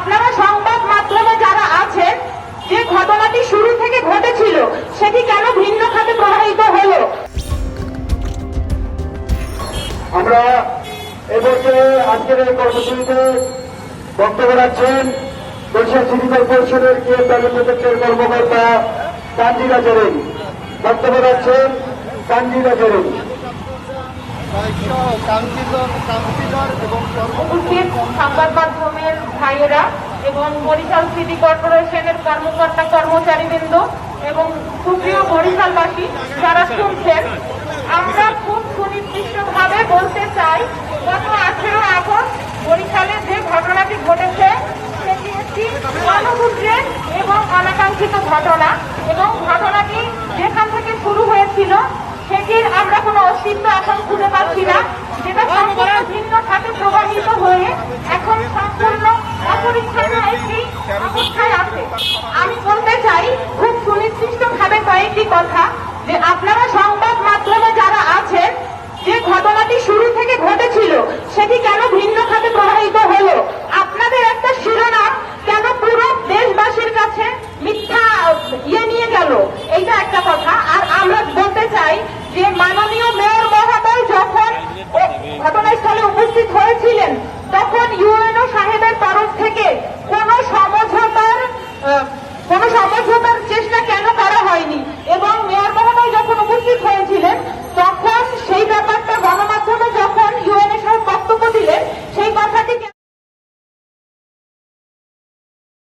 আপনারা সংবাদ মাধ্যমে যারা আছেন, যে ঘটনাটি শুরু থেকে ঘটেছিল, সেটি কেন ভিন্ন খাতে প্রবাহিত হলো? আমরা এবছর আজকের এই কর্মসূচিতে বক্তব্য রাখছেন বরিশাল সিটি কর্পোরেশনের কেএফডাব্লিউ প্রজেক্টের কর্মকর্তা কাঞ্জিরা জেরিন বক্তব্য রাখছেন কাঞ্জিরা জেরিন উপস্থিত সংবাদ মাধ্যমের ভাইয়েরা এবং বরিশাল সিটি কর্পোরেশনের কর্মকর্তা কর্মচারীবৃন্দ এবং সুপ্রিয় বরিশালবাসী যারা শুনছেন, আমরা খুব সুনির্দিষ্টভাবে বলতে চাই, গত আঠেরো আগস্ট বরিশালে যে ঘটনাটি ঘটেছে, সেটি একটি গণপুত্রের এবং অনাকাঙ্ক্ষিত ঘটনা। এবং ঘটনাটি যেখান থেকে শুরু হয়েছিল, সেটির আমরা অস্তিত্ব এখন খুঁজে পাচ্ছি না। যেটা সম্পূর্ণ ভিন্ন খাতে প্রবাহিত হয়ে এখন সম্পূর্ণ অপরিচ্ছন্ন আছে। আমি বলতে চাই, খুব সুনির্দিষ্ট ভাবে কয়েকটি কথা যে আপনারা সংবাদ মাধ্যমে যারা আছেন, যে ঘটনাটি শুরু থেকে ঘটেছিল, সেটি কেন ভিন্ন খাতে প্রবাহিত উপস্থিত হয়েছিলেন তখন ইউএন